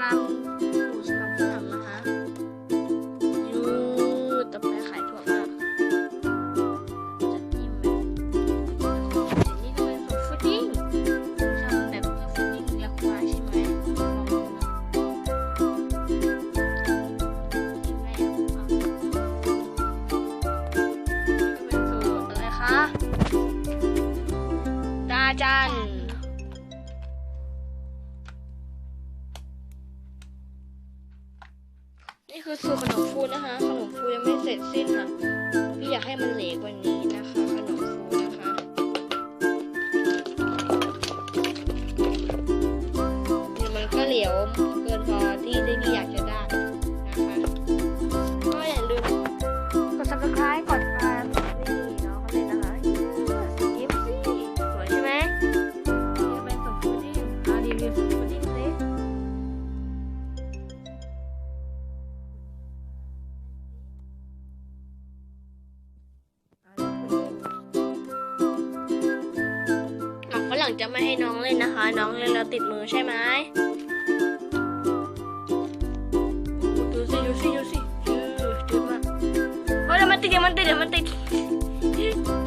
ลามดูสลามฝรั่งนะคะยูต่อไปขายถั่วงอกจะจิ้มแบบนี่จะเป็นของฟุดดิ้งทำแบบเพื่อฟุดดิ้งเรียกว่าใช่ไหมลองดูนะกิ นี่คือสูตรขนมฟูนะคะ ขนมฟูยังไม่เสร็จสิ้นค่ะ พี่อยากให้มันเหลวกว่านี้นะคะ ขนมฟูนะคะ นี่มันก็เหลวเกินพอที่ที่พี่อยากจะได้นะคะ ก็อย่าลืมกด subscribe กดตา หมังจะไม่ให้น้องเล่นนะคะ น้องเล่นแล้วติดมือใช่ไหมดูสิดูสิดูสิยืดยืดมากเฮ้ยเดี๋ยวมันติดมันติดมันติด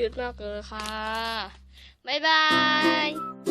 ยืดมากเลยค่ะ บ๊ายบาย